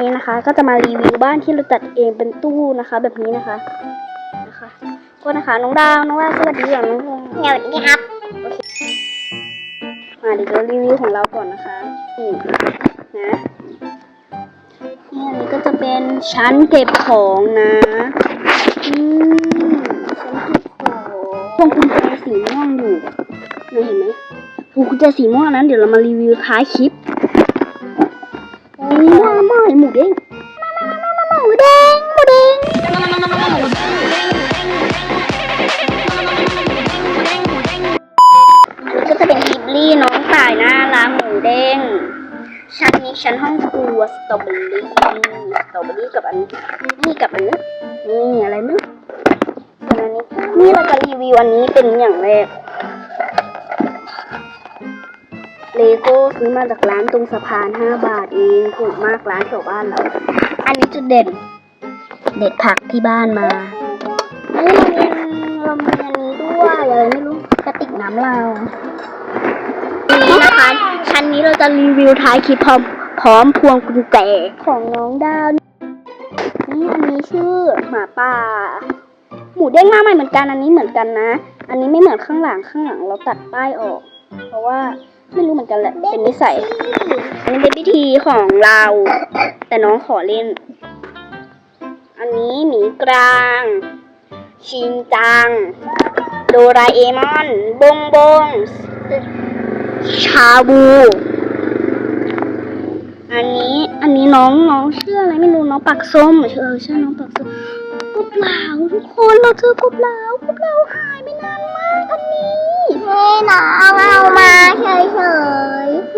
นี้นะคะ ก็จะมารีวิวบ้านที่เราจัดเองเป็นตู้นะคะ แบบนี้นะคะนะคะก็นะคะน้องดาวน้องดาวสวัสดีอย่างน้องสวัสดีครับมาเดี๋ยวเรารีวิวของเราก่อนนะคะนี่นะนี่อันนี้ก็จะเป็นชั้นเก็บของนะอืมชั้นเก็บของพวงกุญแจสีม่วงอยู่นะเห็นไหมพวงกุญแจสีม่วงนั้นเดี๋ยวเรามารีวิวท้ายคลิป มาม่หมูเด้งมามามามาหมูเด้งหมูเด้งก็จะเป็นฮิบลี่น้องต่ายน่ารักหมูเด้งชั้นนี้ชั้นห้องครัวสตรอเบอรี่สตรอเบอรี่กับอันนี่กับอันนี้นี่อะไรม่รู้ส่วนอันนี้นี่เราจะรีวิวอันนี้เป็นอย่างแรก เลโก้ซื้อมาจากร้านตรงสะพานห้าบาทเองถูกมากร้านแถวบ้านเรา อันนี้จุดเด่น เด็ดผักที่บ้านมาเฮ้ยเรามีเรามีอันนี้ด้วยอะไรไม่รู้กระติกน้ำเรานี่นะคะชั้นนี้เราจะรีวิวท้ายคลิปพร้อมพร้อมพวงกุญแจของน้องดาว นี่อันนี้ชื่อหมาป่า หมูเด้งมากใหม่เหมือนกันอันนี้เหมือนกันนะ อันนี้ไม่เหมือนข้างหลังข้างหลังเราตัดป้ายออก เพราะว่า ไม่รู้เหมือนกันแหละ เป็นนิสัยอันนี้เป็นพิธีของเรา แต่น้องขอเล่น อันนี้หมีกลาง ชินจัง โดราเอมอน บงบง ชาบู อันนี้ อันนี้น้องน้องชื่ออะไรไม่รู้น้องปักส้ม เออชื่อน้องปักส้ม เราเจอกบเหลากบเหลาหายไปนานมากอันนี้นี่น้องเอามาเฉยห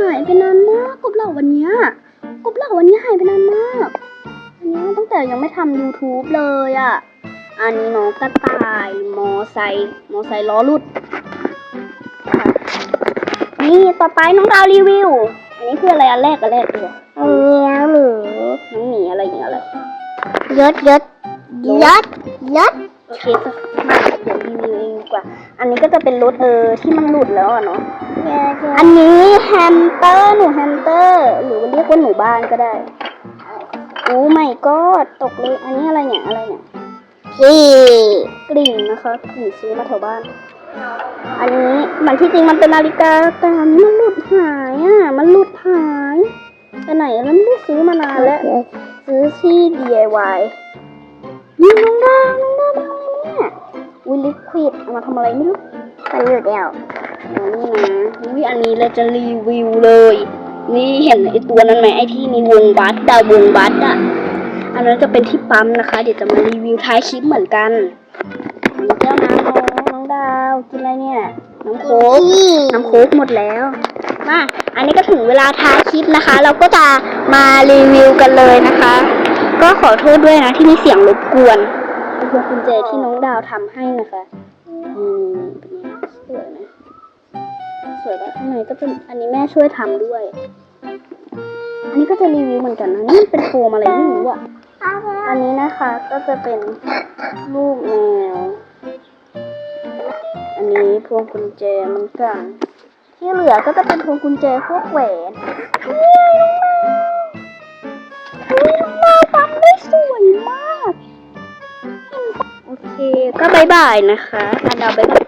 ายไปนานมากกบเหลาวันเนี้ยกบเหลาวันนี้หายไปนานมากอันนี้ตั้งแต่ยังไม่ทำ YouTube เลยอะ อันนี้น้องกระต่ายมอไซค์มอไซค์ล้อหลุดค่ะนี่ต่อไปน้องดาวรีวิว อันนี้คืออะไรอันแรกอันแรกดีกว่าๆเลี้ยงหมูน้องหมีอะไรอย่างเงี้ยอะไรยศยศยศยศ โอเคจะมาเดี๋ยวรีวิวเองดีกว่า อันนี้ก็จะเป็นรถเออที่มันหลุดแล้วอะเนาะยศอันนี้แฮมสเตอร์หนูแฮมสเตอร์หรือเรียกว่าหนูบ้านก็ได้โอ้ไม่ก็ตกเลย อันนี้อะไรเนี่ยอะไรเนี่ยพี่กลิ่นนะคะกลิ่นซื้อมาแถวบ้าน อันนี้มันที่จริงมันเป็นนาฬิกาแต่อันนี้มันหลุดหายอะมันหลุดหายไปไหนแล้วไม่ได้ซื้อมานานแล้วซื้อที่ DIY ลิควิดเอามาทำอะไรไม่รู้มันหลุดแล้วอ๋อนี่นะวิอันนี้เราจะรีวิวเลย นี่เห็นไอตัวนั้นไหมไอที่มีวงบัสดาววงบัสอะ อันนั้นจะเป็นที่ปั๊มนะคะ เดี๋ยวจะมารีวิวท้ายคลิปเหมือนกันอันนี้แก้วน้ำน้องน้องดาวกินอะไรเนี่ย น้ำโค้กพี่น้ำโค้กหมดแล้วมาอันนี้ก็ถึงเวลาท้ายคลิปนะคะ เราก็จะมารีวิวกันเลยนะคะ ก็ขอโทษด้วยนะที่มีเสียงรบกวนเป็ นพวงกุญแจที่น้องดาวทำให้นะคะอืมเป็นไงสวยไหมสวยปะข้างในก็เป็นอันนี้แม่ช่วยทำด้วย อันนี้ก็จะรีวิวเหมือนกันนะนี่เป็นโฟมอะไรไม่รู้อะอันนี้นะคะก็จะเป็นรูปแมว อันนี้พวงกุญแจเหมือนกัน ที่เหลือก็จะเป็นพวงกุญแจพวกแหวนเฮ้ยน้องดาวทำได้สวยมาก ก็บายบายนะคะอันดาวบายบาย